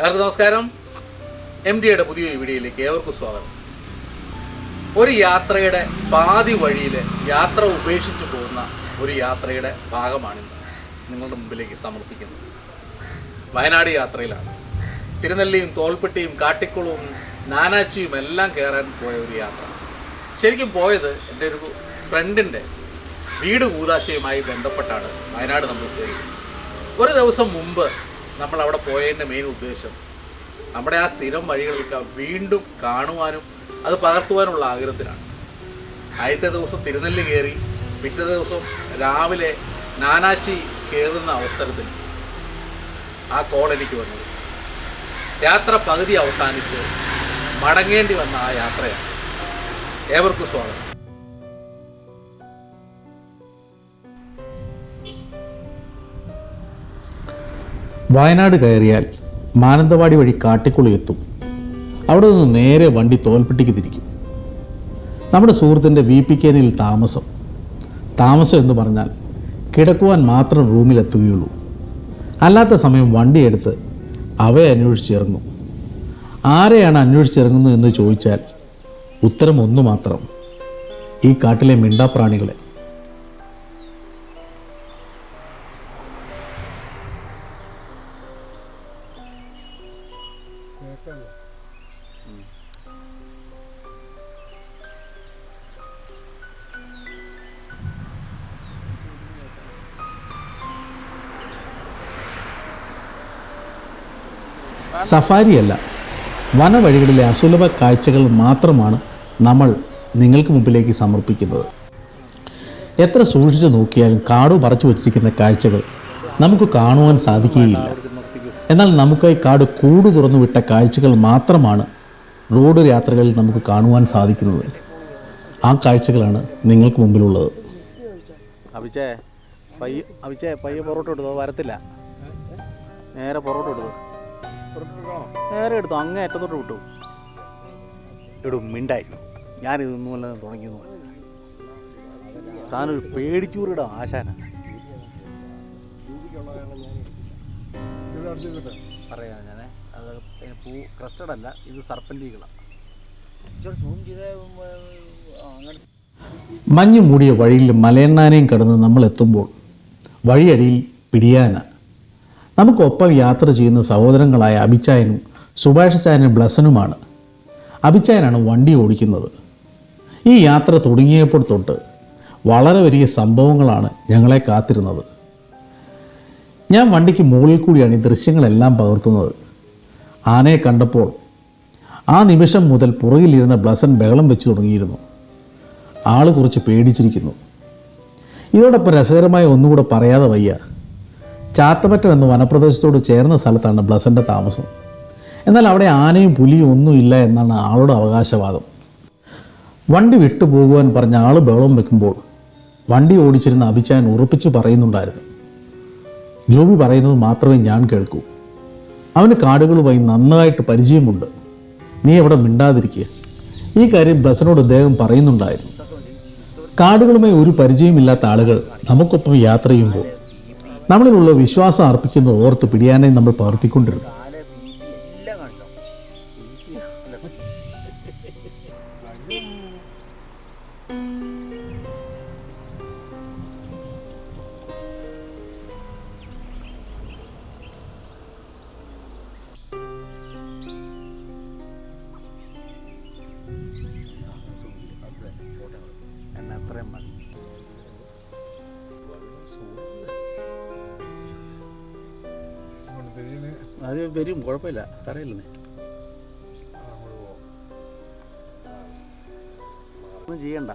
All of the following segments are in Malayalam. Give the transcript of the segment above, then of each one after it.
എല്ലാവർക്കും നമസ്കാരം. എം ഡിയുടെ പുതിയൊരു വീഡിയോയിലേക്ക് ഏവർക്കും സ്വാഗതം. ഒരു യാത്രയുടെ പാതി വഴിയിൽ യാത്ര ഉപേക്ഷിച്ചു പോകുന്ന ഒരു യാത്രയുടെ ഭാഗമാണിന്ന് നിങ്ങളുടെ മുമ്പിലേക്ക് സമർപ്പിക്കുന്നത്. വയനാട് യാത്രയിലാണ്. തിരുനെല്ലിയും തോൽപ്പെട്ടിയും കാട്ടിക്കുളവും നാനാച്ചിയും എല്ലാം കയറാൻ പോയ ഒരു യാത്ര. ശരിക്കും പോയത് എന്റെ ഒരു ഫ്രണ്ടിന്റെ വീട് കൂതാശയുമായി ബന്ധപ്പെട്ടാണ് വയനാട് നമ്മൾ പോയത്. ഒരു ദിവസം മുമ്പ് നമ്മൾ അവിടെ പോയതിന്റെ മെയിൻ ഉദ്ദേശം. നമ്മുടെ ആ സ്ഥിരം വഴികളൊക്കെ വീണ്ടും കാണുവാനും അത് പകർത്തുവാനുള്ള ആഗ്രഹത്തിലാണ്. ആദ്യത്തെ ദിവസം തിരുനെല്ലി കയറി പിറ്റേ ദിവസം രാവിലെ നാനാച്ചി കയറുന്ന അവസരത്തിൽ ആ കോൾ എനിക്ക് വന്നത്. യാത്ര പകുതി അവസാനിച്ച് മടങ്ങേണ്ടി വന്ന ആ യാത്രയാണ്. ഏവർക്കും സ്വാഗതം. വയനാട് കയറിയാൽ മാനന്തവാടി വഴി കാട്ടിക്കുളി എത്തും. അവിടെ നിന്ന് നേരെ വണ്ടി തോൽപ്പെട്ടിക്ക് തിരിക്കും. നമ്മുടെ സുഹൃത്തിന്റെ വി പി കെനിൽ താമസം. താമസം എന്ന് പറഞ്ഞാൽ കിടക്കുവാൻ മാത്രം റൂമിലെത്തുകയുള്ളൂ അല്ലാത്ത സമയം വണ്ടിയെടുത്ത് അവയെ അന്വേഷിച്ചിറങ്ങും ആരെയാണ് അന്വേഷിച്ചിറങ്ങുന്നത് എന്ന് ചോദിച്ചാൽ ഉത്തരം ഒന്നു മാത്രം. ഈ കാട്ടിലെ മിണ്ടാപ്രാണികളെ. സഫാരിയല്ല. വനവഴികളിലെ അസുലഭ കാഴ്ചകൾ മാത്രമാണ് നമ്മൾ നിങ്ങൾക്ക് മുമ്പിലേക്ക് സമർപ്പിക്കുന്നത്. എത്ര സൂക്ഷിച്ചു നോക്കിയാലും കാടു പറിച്ചു വച്ചിരിക്കുന്ന കാഴ്ചകൾ നമുക്ക് കാണുവാൻ സാധിക്കുകയില്ല. എന്നാൽ നമുക്കായി കാട് കൂട് തുറന്നു വിട്ട കാഴ്ചകൾ മാത്രമാണ് റോഡ് യാത്രകളിൽ നമുക്ക് കാണുവാൻ സാധിക്കുന്നത്. ആ കാഴ്ചകളാണ് നിങ്ങൾക്ക് മുമ്പിലുള്ളത്. അഭിച്ചേ പയ്യ അഭിച്ചേ പയ്യ പൊറോട്ട ഇടുന്നു? വരത്തില്ല. നേരെ പൊറോട്ട എടുത്തു നേരെ എടുത്തു അങ്ങേ അറ്റത്തോട്ട് വിട്ടു. എടും മിണ്ടായി. ഞാൻ അല്ല തുടങ്ങിയത് താനൊരു പേടിച്ചൂറിട ആശാന. പറയാം ഞാൻ അത് പൂ ക്രസ്റ്റഡ് അല്ല ഇത് സർപ്പന്റീകളാണ് മഞ്ഞ് ചെയ്ത അങ്ങനെ മഞ്ഞു മൂടിയ വഴിയിൽ മലയണ്ണാനെയും കടന്ന് നമ്മൾ എത്തുമ്പോൾ വഴിയടിയിൽ പിടിയാന. നമുക്കൊപ്പം യാത്ര ചെയ്യുന്ന സഹോദരങ്ങളായ അഭിച്ചായനും സുഭാഷ് ബ്ലസ്സനുമാണ് ബ്ലസനുമാണ്. അഭിച്ചായനാണ് വണ്ടി ഓടിക്കുന്നത്. ഈ യാത്ര തുടങ്ങിയപ്പോൾ തൊട്ട് വളരെ വലിയ സംഭവങ്ങളാണ് ഞങ്ങളെ കാത്തിരുന്നത്. ഞാൻ വണ്ടിക്ക് മുകളിൽ കൂടിയാണ് ഈ ദൃശ്യങ്ങളെല്ലാം പകർത്തുന്നത്. ആനയെ കണ്ടപ്പോൾ ആ നിമിഷം മുതൽ പുറകിലിരുന്ന ബ്ലസൻ ബഹളം വെച്ച് തുടങ്ങിയിരുന്നു. ആൾ കുറച്ച് പേടിച്ചിരിക്കുന്നു. ഇതോടൊപ്പം രസകരമായ ഒന്നുകൂടെ പറയാതെ വയ്യ. ചാത്തമറ്റം എന്ന വനപ്രദേശത്തോട് ചേർന്ന സ്ഥലത്താണ് ബ്ലസന്റെ താമസം. എന്നാൽ അവിടെ ആനയും പുലിയും ഒന്നുമില്ല എന്നാണ് ആളുടെ അവകാശവാദം. വണ്ടി വിട്ടുപോകുവാൻ പറഞ്ഞ ആൾ ബഹളം വെക്കുമ്പോൾ വണ്ടി ഓടിച്ചിരുന്ന അഭിചാൻ ഉറപ്പിച്ചു പറയുന്നുണ്ടായിരുന്നു. ജോബി പറയുന്നത് മാത്രമേ ഞാൻ കേൾക്കൂ. അവന് കാടുകളുമായി നന്നായിട്ട് പരിചയമുണ്ട്. നീ എവിടെ മിണ്ടാതിരിക്കുക. ഈ കാര്യം ബ്ലസനോട് അദ്ദേഹം പറയുന്നുണ്ടായിരുന്നു. കാടുകളുമായി ഒരു പരിചയമില്ലാത്ത ആളുകൾ നമുക്കൊപ്പം യാത്ര ചെയ്യുമ്പോൾ നമ്മളിലുള്ള വിശ്വാസം അർപ്പിക്കുന്ന ഓർത്ത് പിടിയാനായി നമ്മൾ പ്രവർത്തിക്കൊണ്ടിരുന്നു അത്രയും മതി. വരും കുഴപ്പമില്ല. കരയില്ലേ ഒന്നും ചെയ്യണ്ട.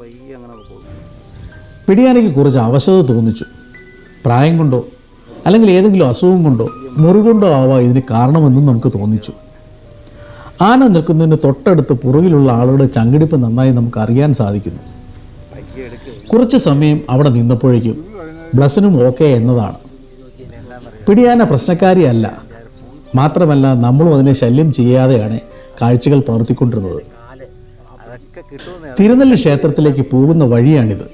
പയ്യെ അങ്ങനെ പോകും. പിടിയാനയ്ക്ക് കുറച്ച് അവശത തോന്നിച്ചു. പ്രായം കൊണ്ടോ അല്ലെങ്കിൽ ഏതെങ്കിലും അസുഖം കൊണ്ടോ മുറി കൊണ്ടോ ആവാം ഇതിന് കാരണമെന്നും നമുക്ക് തോന്നിച്ചു. ആന നിൽക്കുന്നതിന് തൊട്ടടുത്ത് പുറകിലുള്ള ആളുടെ ചങ്കിടിപ്പ് നന്നായി നമുക്ക് അറിയാൻ സാധിക്കുന്നു. കുറച്ച് സമയം അവിടെ നിന്നപ്പോഴേക്കും ബ്ലസനും ഓക്കെ എന്നതാണ്. പിടിയാന പ്രശ്നക്കാരിയല്ല. മാത്രമല്ല നമ്മളും അതിനെ ശല്യം ചെയ്യാതെയാണ് കാഴ്ചകൾ പകർത്തിക്കൊണ്ടിരുന്നത്. തിരുനെല്ലി ക്ഷേത്രത്തിലേക്ക് പോകുന്ന വഴിയാണിത്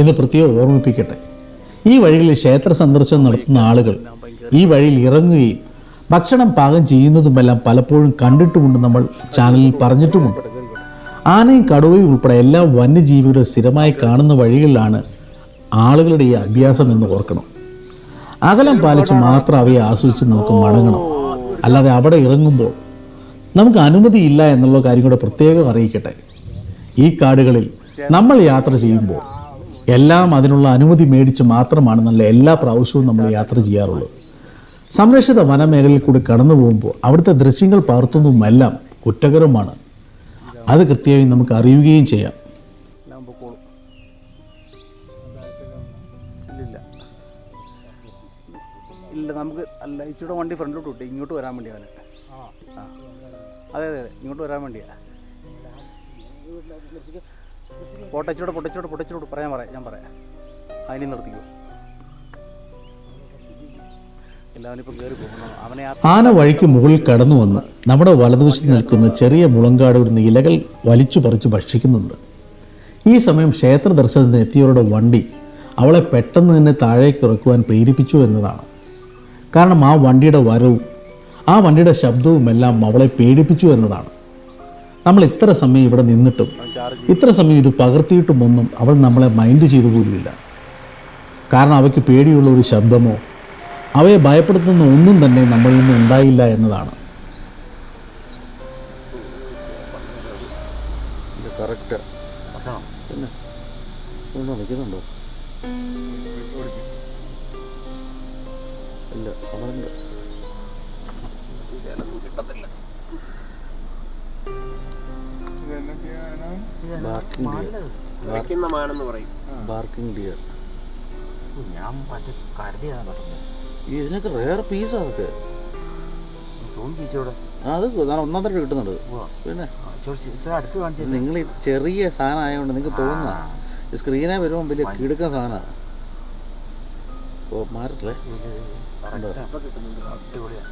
എന്ന് പ്രത്യേകം ഓർമ്മിപ്പിക്കട്ടെ. ഈ വഴികളിൽ ക്ഷേത്ര സന്ദർശനം നടത്തുന്ന ആളുകൾ ഈ വഴിയിൽ ഇറങ്ങുകയും ഭക്ഷണം പാകം ചെയ്യുന്നതുമെല്ലാം പലപ്പോഴും കണ്ടിട്ടുമുണ്ട് നമ്മൾ ചാനലിൽ പറഞ്ഞിട്ടുമുണ്ട്. ആനയും കടുവയും ഉൾപ്പെടെ എല്ലാ വന്യജീവികളും സ്ഥിരമായി കാണുന്ന വഴികളിലാണ് ആളുകളുടെ ഈ അഭ്യാസം എന്ന് ഓർക്കണം. അകലം പാലിച്ച് മാത്രം അവയെ ആസ്വദിച്ച് നമുക്ക് മടങ്ങണം. അല്ലാതെ അവിടെ ഇറങ്ങുമ്പോൾ നമുക്ക് അനുമതിയില്ല എന്നുള്ള കാര്യം കൂടെ പ്രത്യേകം അറിയിക്കട്ടെ. ഈ കാടുകളിൽ നമ്മൾ യാത്ര ചെയ്യുമ്പോൾ എല്ലാം അതിനുള്ള അനുമതി മേടിച്ച് മാത്രമാണ് നല്ല എല്ലാ പ്രാവശ്യവും നമ്മൾ യാത്ര ചെയ്യാറുള്ളത്. സംരക്ഷിത വനമേഖലയിൽ കൂടി കടന്നു പോകുമ്പോൾ അവിടുത്തെ ദൃശ്യങ്ങൾ പകർത്തുന്നതുമെല്ലാം കുറ്റകരമാണ്. അത് കൃത്യമായി നമുക്ക് അറിയുകയും ചെയ്യാം. അല്ല ഇച്ചിരി വണ്ടി ഫ്രണ്ടിലോട്ട് വിട്ടു ഇങ്ങോട്ട് വരാൻ വേണ്ടി അവന്. ആ. അതെ അതെ അതെ ഇങ്ങോട്ട് വരാൻ വേണ്ടിയാ. പൊട്ടച്ചോട് പൊട്ടച്ചോട് പൊട്ടച്ചോട് പറയാൻ പറയാം ഞാൻ പറയാം. അതിനെ നിർത്തിക്കോ. ആന വഴിക്ക് മുകളിൽ കടന്നു വന്ന് നമ്മുടെ വലതുവശത്ത് നിൽക്കുന്ന ചെറിയ മുളങ്കാട് ഇവിടുന്ന് ഇലകൾ വലിച്ചു പറിച്ചു ഭക്ഷിക്കുന്നുണ്ട്. ഈ സമയം ക്ഷേത്ര ദർശനത്തിന് എത്തിയവരുടെ വണ്ടി അവളെ പെട്ടെന്ന് തന്നെ താഴേക്ക് ഇറക്കുവാൻ പ്രേരിപ്പിച്ചു എന്നതാണ്. കാരണം ആ വണ്ടിയുടെ വരവും ആ വണ്ടിയുടെ ശബ്ദവും എല്ലാം അവളെ പേടിപ്പിച്ചു എന്നതാണ്. നമ്മൾ ഇത്ര സമയം ഇവിടെ നിന്നിട്ടും ഇത്ര സമയം ഇത് പകർത്തിയിട്ടും ഒന്നും അവൾ നമ്മളെ മൈൻഡ് ചെയ്തു പോലുമില്ല. കാരണം അവയ്ക്ക് പേടിയുള്ള ഒരു ശബ്ദമോ അവയെ ഭയപ്പെടുത്തുന്ന ഒന്നും തന്നെ നമ്മളിൽ നിന്ന് ഉണ്ടായില്ല എന്നതാണ്. കറക്റ്റ് പിന്നെ? ഒന്നും നിൽക്കുന്നുണ്ടോ ഇല്ല ബാർക്കിംഗ് ഡിയർ ഞാൻ മറ്റേ ഇതിനൊക്കെ റേർ പീസ് അതൊക്കെ. അത് ഒന്നാം തരം കിട്ടുന്നുണ്ട്. പിന്നെ നിങ്ങൾ ചെറിയ സാധനം ആയതുകൊണ്ട് നിങ്ങൾക്ക് തോന്നുന്ന സ്ക്രീനെ വരുമ്പോൾ വലിയ കിടുക്കൻ സാധനമാണ് ஓ மாறுதுல? அடிபொளியாக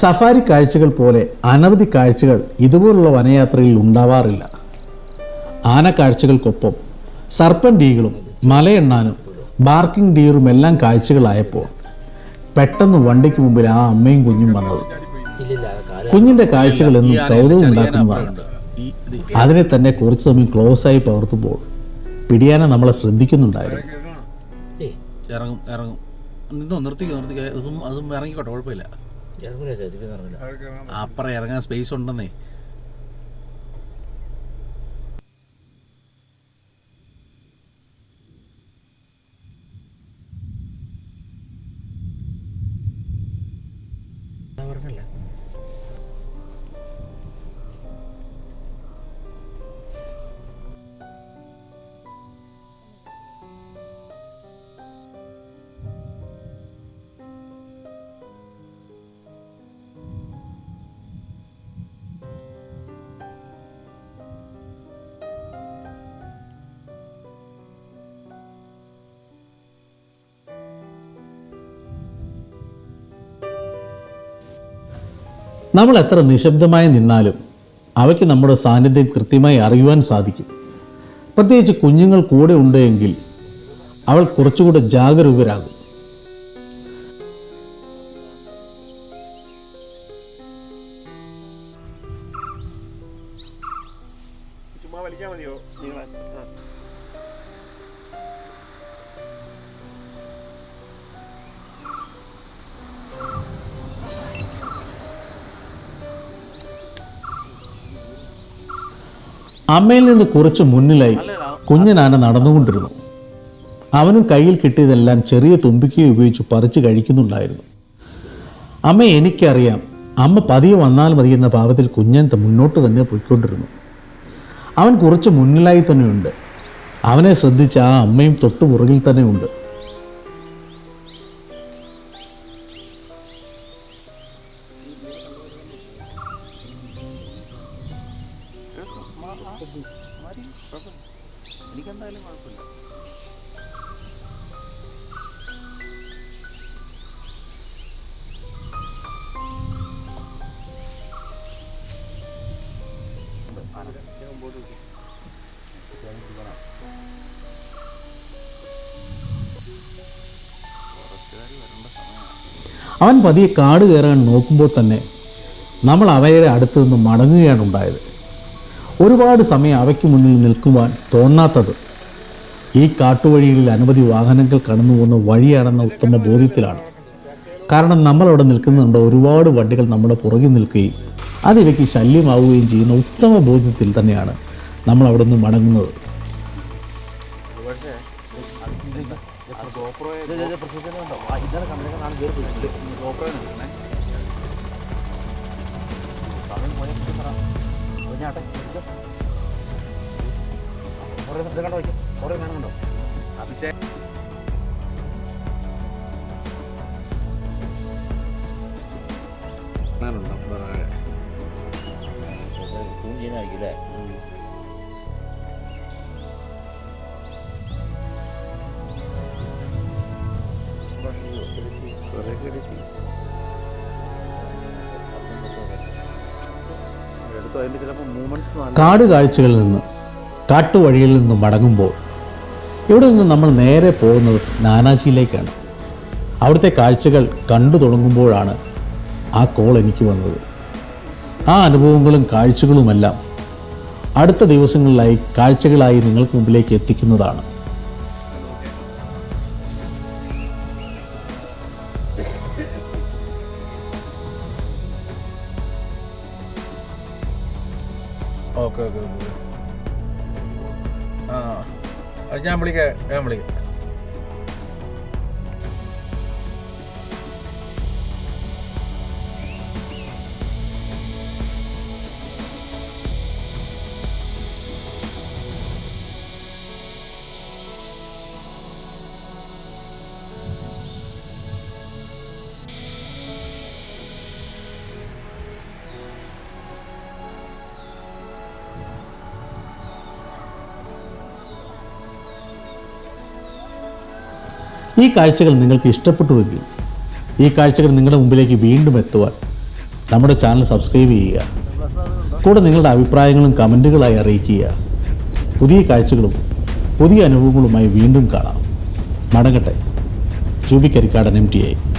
സഫാരി കാഴ്ചകൾ പോലെ അനവധി കാഴ്ചകൾ ഇതുപോലുള്ള വനയാത്രയിൽ ഉണ്ടാവാറില്ല. ആന കാഴ്ചകൾക്കൊപ്പം സർപ്പൻ ഡീകളും മലയെണ്ണാനും ബാർക്കിംഗ് ഡീറും എല്ലാം കാഴ്ചകളായപ്പോൾ പെട്ടെന്ന് വണ്ടിക്ക് മുമ്പിൽ ആ അമ്മയും കുഞ്ഞും വന്നത്. കുഞ്ഞിന്റെ കാഴ്ചകൾ എന്നും കൗതുകം ഉണ്ടാക്കുന്നതാണ് അതിനെ തന്നെ കുറച്ച് സമയം ക്ലോസ് ആയി പകർത്തുമ്പോൾ പിടിയാന നമ്മളെ ശ്രദ്ധിക്കുന്നുണ്ടായിരുന്നു. ഇറങ്ങും ഇറങ്ങും. നിർത്തിക്കോ നിർത്തിക്കോ. ഇതും അതും ഇറങ്ങിക്കോട്ടെ കുഴപ്പമില്ല. അപ്പുറം ഇറങ്ങാൻ സ്പേസ് ഉണ്ടെന്നേ. പറഞ്ഞല്ല? നമ്മൾ എത്ര നിശബ്ദമായി നിന്നാലും അവയ്ക്ക് നമ്മുടെ സാന്നിധ്യം കൃത്യമായി അറിയുവാൻ സാധിക്കും. പ്രത്യേകിച്ച് കുഞ്ഞുങ്ങൾ കൂടെ ഉണ്ടെങ്കിൽ അവൾ കുറച്ചുകൂടെ ജാഗരൂകരാകും. അമ്മയിൽ നിന്ന് കുറച്ച് മുന്നിലായി കുഞ്ഞനാന നടന്നുകൊണ്ടിരുന്നു. അവനും കയ്യിൽ കിട്ടിയതെല്ലാം ചെറിയ തുമ്പിക്കൈ ഉപയോഗിച്ച് പറിച്ച് കഴിക്കുന്നുണ്ടായിരുന്നു. അമ്മ എനിക്കറിയാം. അമ്മ പതിയെ വന്നാൽ മതി എന്ന ഭാവത്തിൽ കുഞ്ഞൻ മുന്നോട്ട് തന്നെ പോയിക്കൊണ്ടിരുന്നു. അവൻ കുറച്ച് മുന്നിലായി തന്നെയുണ്ട്. അവനെ ശ്രദ്ധിച്ച ആ അമ്മയും തൊട്ടു പുറകിൽ തന്നെ മതി കുഴപ്പമില്ല എനിക്കെന്തായാലും കുഴപ്പമില്ല. അവൻ പതിയെ കാട് കയറാൻ നോക്കുമ്പോൾ തന്നെ നമ്മൾ അവയുടെ അടുത്ത് നിന്ന് മടങ്ങുകയാണ് ഉണ്ടായത്. ഒരുപാട് സമയം അവയ്ക്ക് മുന്നിൽ നിൽക്കുവാൻ തോന്നാത്തത്. ഈ കാട്ടുവഴികളിൽ അനവധി വാഹനങ്ങൾ കടന്നു പോകുന്ന വഴിയാണെന്ന ഉത്തമ ബോധ്യത്തിലാണ്. കാരണം നമ്മൾ അവിടെ നിൽക്കുന്നുണ്ട് ഒരുപാട് വണ്ടികൾ നമ്മുടെ പുറകിൽ നിൽക്കുകയും അത് ഇവയ്ക്ക് ശല്യമാവുകയും ചെയ്യുന്ന ഉത്തമ ബോധ്യത്തിൽ തന്നെയാണ് നമ്മൾ അവിടെ നിന്ന് മടങ്ങുന്നത്. അഭിച്ചേ കുറേ ഇവിടെ താഴെ സൂം ചെയ്യുന്നതായിരിക്കും അല്ലേ? കാട് കാഴ്ചകളിൽ നിന്ന് കാട്ടുവഴിയിൽ നിന്ന് മടങ്ങുമ്പോൾ ഇവിടെ നിന്ന് നമ്മൾ നേരെ പോകുന്നത് നാനാജിയിലേക്കാണ്. അവിടുത്തെ കാഴ്ചകൾ കണ്ടു തുടങ്ങുമ്പോഴാണ് ആ കോൾ എനിക്ക് വന്നത്. ആ അനുഭവങ്ങളും കാഴ്ചകളുമെല്ലാം അടുത്ത ദിവസങ്ങളിലായി കാഴ്ചകളായി നിങ്ങൾക്ക് മുമ്പിലേക്ക് എത്തിക്കുന്നതാണ്. Okay okay okay. ആ അത് ഞാൻ വിളിക്കാം ഞാൻ വിളിക്കാം. ഈ കാഴ്ചകൾ നിങ്ങൾക്ക് ഇഷ്ടപ്പെട്ടുവെങ്കിൽ ഈ കാഴ്ചകൾ നിങ്ങളുടെ മുമ്പിലേക്ക് വീണ്ടും എത്തുവാൻ നമ്മുടെ ചാനൽ സബ്സ്ക്രൈബ് ചെയ്യുക. കൂടെ നിങ്ങളുടെ അഭിപ്രായങ്ങളും കമന്റുകളായി അറിയിക്കുക. പുതിയ കാഴ്ചകളും പുതിയ അനുഭവങ്ങളുമായി വീണ്ടും കാണാം. മടങ്ങട്ടെ. Jubi Karikkadan M T I